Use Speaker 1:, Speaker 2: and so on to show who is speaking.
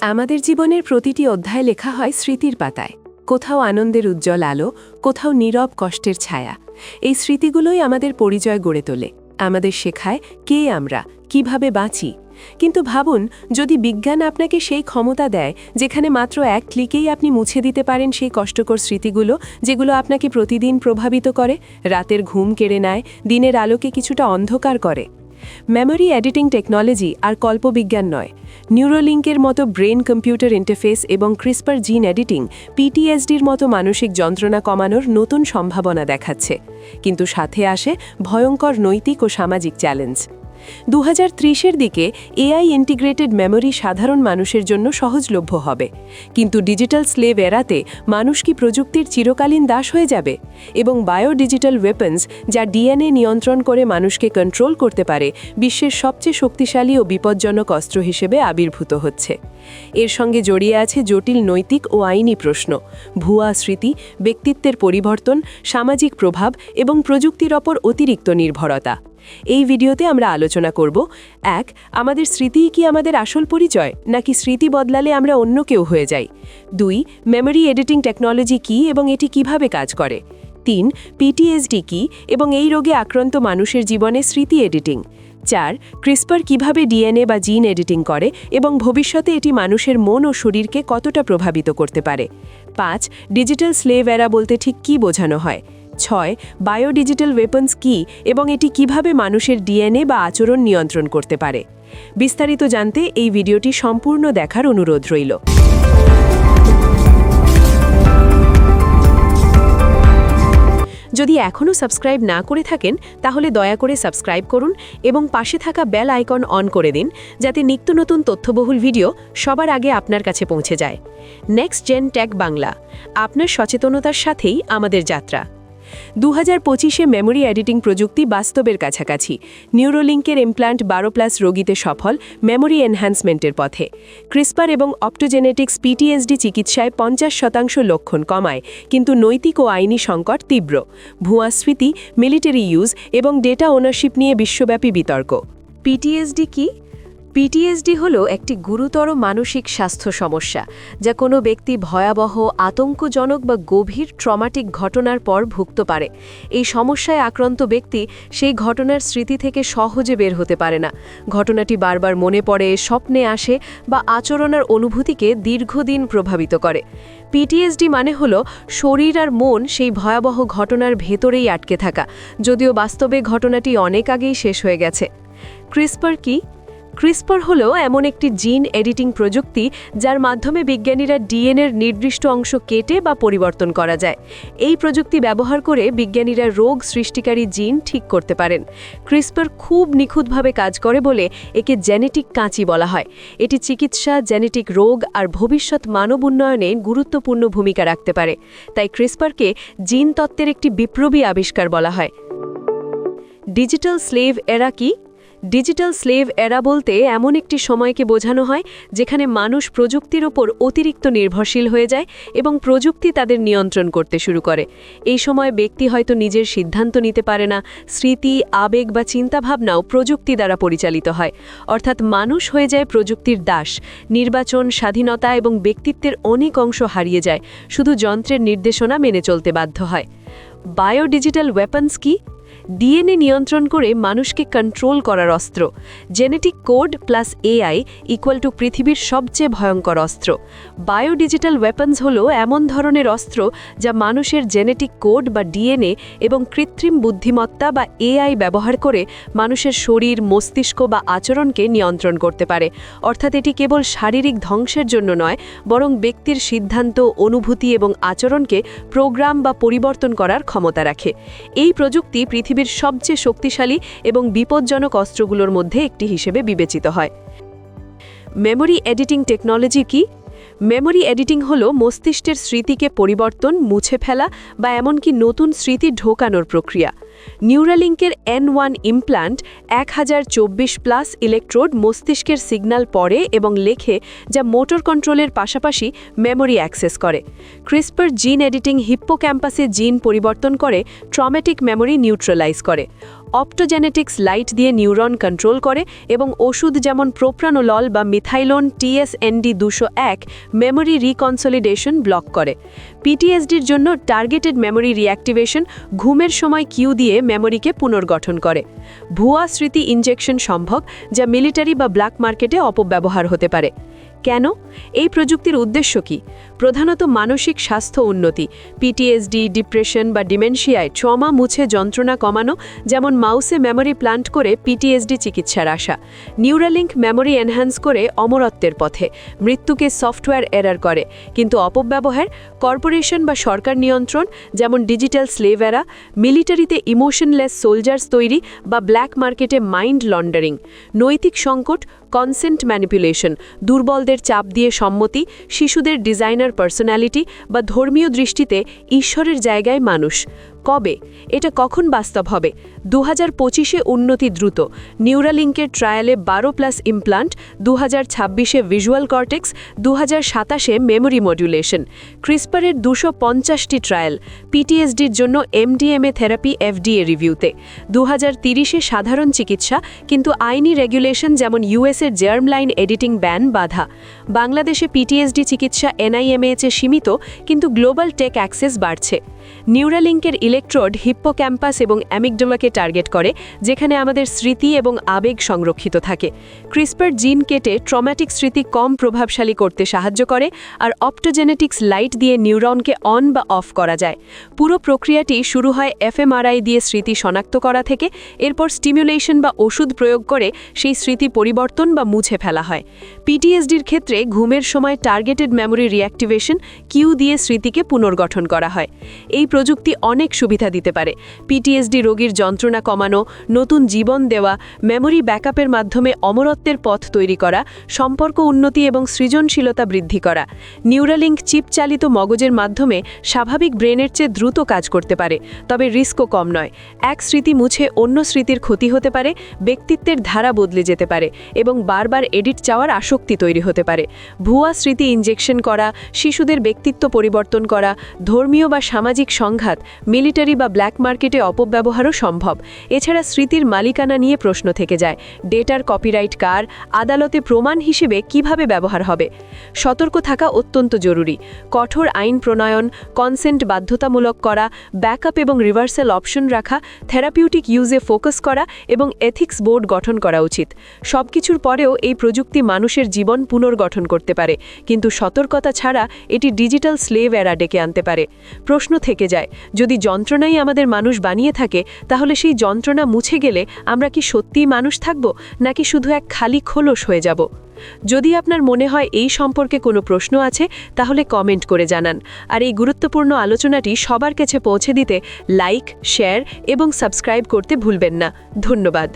Speaker 1: আমাদের জীবনের প্রতিটি অধ্যায় লেখা হয় স্মৃতির পাতায়। কোথাও আনন্দের উজ্জ্বল আলো, কোথাও নীরব কষ্টের ছায়া। এই স্মৃতিগুলোই আমাদের পরিচয় গড়ে তোলে। আমাদের শেখায় কে আমরা, কীভাবে বাঁচি। কিন্তু ভাবুন, যদি বিজ্ঞান আপনাকে সেই ক্ষমতা দেয়, যেখানে মাত্র এক ক্লিকেই আপনি মুছে দিতে পারেন সেই কষ্টকর স্মৃতিগুলো, যেগুলো আপনাকে প্রতিদিন প্রভাবিত করে, রাতের ঘুম কেড়ে নেয়, দিনের আলোকে কিছুটা অন্ধকার করে। মেমোরি এডিটিং টেকনোলজি আর কল্পবিজ্ঞান নয়। নিউরোলিঙ্কের মতো ব্রেন কম্পিউটার ইন্টারফেস এবং ক্রিসপার জিন এডিটিং পিটিএসডির মতো মানসিক যন্ত্রণা কমানোর নতুন সম্ভাবনা দেখাচ্ছে। কিন্তু সাথে আসে ভয়ঙ্কর নৈতিক ও সামাজিক চ্যালেঞ্জ দু হাজার দিকে এআই ইন্টিগ্রেটেড মেমোরি সাধারণ মানুষের জন্য সহজলভ্য হবে। কিন্তু ডিজিটাল স্লেভ এরাতে মানুষ কি প্রযুক্তির চিরকালীন দাস হয়ে যাবে? এবং বায়ো ডিজিটাল ওয়েপন্স, যা ডিএনএ নিয়ন্ত্রণ করে মানুষকে কন্ট্রোল করতে পারে, বিশ্বের সবচেয়ে শক্তিশালী ও বিপজ্জনক অস্ত্র হিসেবে আবির্ভূত হচ্ছে। এর সঙ্গে জড়িয়ে আছে জটিল নৈতিক ও আইনি প্রশ্ন, ভুয়া স্মৃতি, ব্যক্তিত্বের পরিবর্তন, সামাজিক প্রভাব এবং প্রযুক্তির ওপর অতিরিক্ত নির্ভরতা। এই ভিডিওতে আমরা আলোচনা করব, এক, আমাদের স্মৃতিই কি আমাদের আসল পরিচয়, নাকি স্মৃতি বদলালে আমরা অন্য কেউ হয়ে যাই? দুই মেমোরি এডিটিং টেকনোলজি কি এবং এটি কীভাবে কাজ করে? তিন পিটিএসডি কি এবং এই রোগে আক্রান্ত মানুষের জীবনে স্মৃতি এডিটিং চার ক্রিসপার কীভাবে ডিএনএ বা জিন এডিটিং করে এবং ভবিষ্যতে এটি মানুষের মন ও শরীরকে কতটা প্রভাবিত করতে পারে? পাঁচ ডিজিটাল স্লেভ এরা বলতে ঠিক কী বোঝানো হয়? ছয় বায়োডিজিটাল ওয়েপন্স কি এবং এটি কীভাবে মানুষের ডিএনএ বা আচরণ নিয়ন্ত্রণ করতে পারে? বিস্তারিত জানতে এই ভিডিওটি সম্পূর্ণ দেখার অনুরোধ রইল। যদি এখনও সাবস্ক্রাইব না করে থাকেন, তাহলে দয়া করে সাবস্ক্রাইব করুন এবং পাশে থাকা বেল আইকন অন করে দিন, যাতে নিত্য নতুন তথ্যবহুল ভিডিও সবার আগে আপনার কাছে পৌঁছে যায়। নেক্সট জেন ট্যাগ বাংলা আপনার সচেতনতার সাথেই আমাদের যাত্রা। দু হাজার পঁচিশে মেমোরি এডিটিং প্রযুক্তি বাস্তবের কাছাকাছি। নিউরোলিঙ্কের ইমপ্লান্ট বারো প্লাস রোগীতে সফল মেমোরি এনহ্যান্সমেন্টের পথে। ক্রিসপার এবং অপটোজেনেটিক্স পিটিএসডি চিকিৎসায় পঞ্চাশ শতাংশ লক্ষণ কমায়, কিন্তু নৈতিক ও আইনি সংকট তীব্র। ভুয়া স্মৃতি মিলিটারি ইউজ এবং ডেটা ওনারশিপ নিয়ে বিশ্বব্যাপী বিতর্ক। পিটিএসডি কি? পিটিএসডি হল একটি গুরুতর মানসিক স্বাস্থ্য সমস্যা, যা কোনো ব্যক্তি ভয়াবহ, আতঙ্কজনক বা গভীর ট্রমাটিক ঘটনার পর ভুগত পারে। এই সমস্যায় আক্রান্ত ব্যক্তি সেই ঘটনার স্মৃতি থেকে সহজে বের হতে পারে না। ঘটনাটি বারবার মনে পড়ে, স্বপ্নে আসে বা আচরণের অনুভূতিকে দীর্ঘদিন প্রভাবিত করে। পিটিএসডি মানে হল শরীর আর মন সেই ভয়াবহ ঘটনার ভেতরেই আটকে থাকা, যদিও বাস্তবে ঘটনাটি অনেক আগেই শেষ হয়ে গেছে। ক্রিসপার কি? ক্রিসপার হল এমন একটি জিন এডিটিং প্রযুক্তি যার মাধ্যমে বিজ্ঞানীরা ডিএনএর নির্দিষ্ট অংশ কেটে বা পরিবর্তন করা যায়। এই প্রযুক্তি ব্যবহার করে বিজ্ঞানীরা রোগ সৃষ্টিকারী জিন ঠিক করতে পারেন। ক্রিসপার খুব নিখুঁতভাবে কাজ করে বলে একে জেনেটিক কাঁচি বলা হয়। এটি চিকিৎসা, জেনেটিক রোগ আর ভবিষ্যৎ মানব উন্নয়নে গুরুত্বপূর্ণ ভূমিকা রাখতে পারে। তাই ক্রিসপারকে জিন তত্ত্বের একটি বিপ্লবী আবিষ্কার বলা হয়। ডিজিটাল স্লেভ এরা কি? ডিজিটাল স্লেভ এরা বলতে এমন একটি সময়কে বোঝানো হয় যেখানে মানুষ প্রযুক্তির ওপর অতিরিক্ত নির্ভরশীল হয়ে যায় এবং প্রযুক্তি তাদের নিয়ন্ত্রণ করতে শুরু করে। এই সময় ব্যক্তি হয়তো নিজের সিদ্ধান্ত নিতে পারে না, স্মৃতি, আবেগ বা চিন্তাভাবনাও প্রযুক্তি দ্বারা পরিচালিত হয়। অর্থাৎ মানুষ হয়ে যায় প্রযুক্তির দাস। নির্বাচন, স্বাধীনতা এবং ব্যক্তিত্বের অনেক অংশ হারিয়ে যায়। শুধু যন্ত্রের নির্দেশনা মেনে চলতে বাধ্য হয়। বায়োডিজিটাল ওয়েপন্স কি? ডিএনএ নিয়ন্ত্রণ করে মানুষকে কন্ট্রোল করার অস্ত্র। Genetic code plus AI equal to পৃথিবীর সবচেয়ে ভয়ঙ্কর অস্ত্র। বায়োডিজিটাল ওয়েপন্স হল এমন ধরনের অস্ত্র যা মানুষের জেনেটিক কোড বা ডিএনএ এবং কৃত্রিম বুদ্ধিমত্তা বা এআই ব্যবহার করে মানুষের শরীর, মস্তিষ্ক বা আচরণকে নিয়ন্ত্রণ করতে পারে। অর্থাৎ এটি কেবল শারীরিক ধ্বংসের জন্য নয়, বরং ব্যক্তির সিদ্ধান্ত, অনুভূতি এবং আচরণকে প্রোগ্রাম বা পরিবর্তন করার ক্ষমতা রাখে। এই প্রযুক্তি পৃথিবীর সবচেয়ে শক্তিশালী এবং বিপজ্জনক অস্ত্রগুলোর মধ্যে একটি হিসেবে বিবেচিত হয়। মেমোরি এডিটিং টেকনোলজি কি? মেমোরি এডিটিং হল মস্তিষ্কের স্মৃতিকে পরিবর্তন, মুছে ফেলা বা এমনকি নতুন স্মৃতি ঢোকানোর প্রক্রিয়া। নিউরালিঙ্কের এন ওয়ান ইমপ্লান্ট এক হাজার চব্বিশ প্লাস ইলেকট্রোড মস্তিষ্কের সিগন্যাল পড়ে এবং লেখে, যা মোটর কন্ট্রোলের পাশাপাশি মেমোরি অ্যাক্সেস করে। ক্রিসপার জিন এডিটিং হিপ্পো ক্যাম্পাসে জিন পরিবর্তন করে ট্রমেটিক মেমোরি নিউট্রালাইজ করে। অপটোজেনেটিক্স লাইট দিয়ে নিউরন কন্ট্রোল করে এবং ওষুধ যেমন প্রোপ্রানোলল বা মিথাইলোন টিএসএনডি দুশো এক মেমোরি রিকনসলিডেশন ব্লক করে। পিটিএসডির জন্য টার্গেটেড মেমোরি রিঅ্যাক্টিভেশন ঘুমের সময় কিউ দিয়ে মেমোরিকে পুনর্গঠন করে। ভুয়া স্মৃতি ইনজেকশন সম্ভব, যা মিলিটারি বা ব্ল্যাক মার্কেটে অপব্যবহার হতে পারে। কেন? এই প্রযুক্তির উদ্দেশ্য কি? প্রধানত মানসিক স্বাস্থ্য উন্নতি পিটিএসডি ডিপ্রেশন বা ডিমেনশিয়ায় ট্রমা মুছে যন্ত্রণা কমানো, যেমন মাউসে মেমোরি প্লান্ট করে পিটিএসডি চিকিৎসার আশা নিউরালিঙ্ক মেমোরি এনহ্যান্স করে অমরত্বের পথে, মৃত্যুকে সফটওয়্যার এরার করে, কিন্তু অপব্যবহার কর্পোরেশন বা সরকার নিয়ন্ত্রণ, যেমন ডিজিটাল স্লেভেরা মিলিটারিতে ইমোশনলেস সোলজার্স তৈরি বা ব্ল্যাক মার্কেটে মাইন্ড লন্ডারিং নৈতিক সংকট কনসেন্ট ম্যানিপুলেশন দুর্বলদের চাপ দিয়ে সম্মতি, শিশুদের ডিজাইনার পার্সোনালিটি বা ধর্মীয় দৃষ্টিতে ঈশ্বরের জায়গায় মানুষ। কবে? এটা কখন বাস্তব হবে? দু হাজার পঁচিশে উন্নতি দ্রুত। নিউরালিঙ্কের ট্রায়ালে বারো প্লাস ইমপ্লান্ট দু হাজার ছাব্বিশে ভিজুয়াল কর্টেক্স দু হাজার সাতাশে মেমোরি মডুলেশন। ক্রিসপারের দুশো পঞ্চাশটি ট্রায়াল, পিটিএসডির জন্য এমডিএমএ থেরাপি, এফডিএ রিভিউতে। দু হাজার তিরিশে সাধারণ চিকিৎসা, কিন্তু আইনি রেগুলেশন যেমন ইউএসের জার্ম লাইন এডিটিং ব্যান বাধা। বাংলাদেশে পিটিএসডি চিকিৎসা এনআইএমএএচে সীমিত, কিন্তু গ্লোবাল টেক অ্যাক্সেস বাড়ছে। নিউরালিঙ্কের ইলেকট্রোড হিপ্পোক্যাম্পাস এবং অ্যামিকডোলাকে টার্গেট করে, যেখানে আমাদের স্মৃতি এবং আবেগ সংরক্ষিত থাকে। ক্রিসপার জিন কেটে ট্রমাটিক স্মৃতি কম প্রভাবশালী করতে সাহায্য করে আর অপটোজেনেটিক্স লাইট দিয়ে নিউরনকে অন বা অফ করা যায়। পুরো প্রক্রিয়াটি শুরু হয় এফএমআরআই দিয়ে স্মৃতি শনাক্ত করা থেকে, এরপর স্টিমুলেশন বা ওষুধ প্রয়োগ করে সেই স্মৃতি পরিবর্তন বা মুছে ফেলা হয়। পিটিএসডির ক্ষেত্রে ঘুমের সময় টার্গেটেড মেমোরি রিঅ্যাক্টিভেশন কিউ দিয়ে স্মৃতিকে পুনর্গঠন করা হয়। এই প্রযুক্তি অনেক সুবিধা দিতে পারে। পিটিএসডি রোগীর যন্ত্রণা কমানো, নতুন জীবন দেওয়া মেমোরি ব্যাকআপের মাধ্যমে অমরত্বের পথ তৈরি করা, সম্পর্ক উন্নতি এবং সৃজনশীলতা বৃদ্ধি করা। নিউরালিঙ্ক চিপ চালিত মগজের মাধ্যমে স্বাভাবিক ব্রেনের চেয়ে দ্রুত কাজ করতে পারে, তবে রিস্কও কম নয়। এক স্মৃতি মুছে অন্য স্মৃতির ক্ষতি হতে পারে, ব্যক্তিত্বের ধারা বদলে যেতে পারে এবং বারবার এডিট চাওয়ার আসক্তি তৈরি হতে পারে। ভুয়া স্মৃতি ইনজেকশন করা, শিশুদের ব্যক্তিত্ব পরিবর্তন করা, ধর্মীয় বা সামাজিক সংঘাত, মিলিটারি বা ব্ল্যাক মার্কেটে অপব্যবহারও সম্ভব। এছাড়া স্মৃতির মালিকানা নিয়ে প্রশ্ন থেকে যায়, ডেটার কপিরাইট কার, আদালতে প্রমাণ হিসেবে কীভাবে ব্যবহার হবে? সতর্ক থাকা অত্যন্ত জরুরি। কঠোর আইন প্রণয়ন কনসেন্ট বাধ্যতামূলক করা ব্যাকআপ এবং রিভার্সাল অপশন রাখা থেরাপিউটিক ইউজে ফোকাস করা এবং এথিক্স বোর্ড গঠন করা উচিত। সবকিছুর পরেও এই প্রযুক্তি মানুষের জীবন পুনর্গঠন করতে পারে। কিন্তু সতর্কতা ছাড়া এটি ডিজিটাল স্লেভ এরা ডেকে আনতে পারে। প্রশ্ন থেকে যায়। যদি যন্ত্রণাই আমাদের মানুষ বানিয়ে থাকে, তাহলে সেই যন্ত্রণা মুছে গেলে আমরা কি সত্যিই মানুষ থাকব, নাকি শুধু এক খালি খোলস হয়ে যাব? যদি আপনার মনে হয় এই সম্পর্কে কোনো প্রশ্ন আছে, তাহলে কমেন্ট করে জানান। আর এই গুরুত্বপূর্ণ আলোচনাটি সবার কাছে পৌঁছে দিতে লাইক, শেয়ার এবং সাবস্ক্রাইব করতে ভুলবেন না। ধন্যবাদ।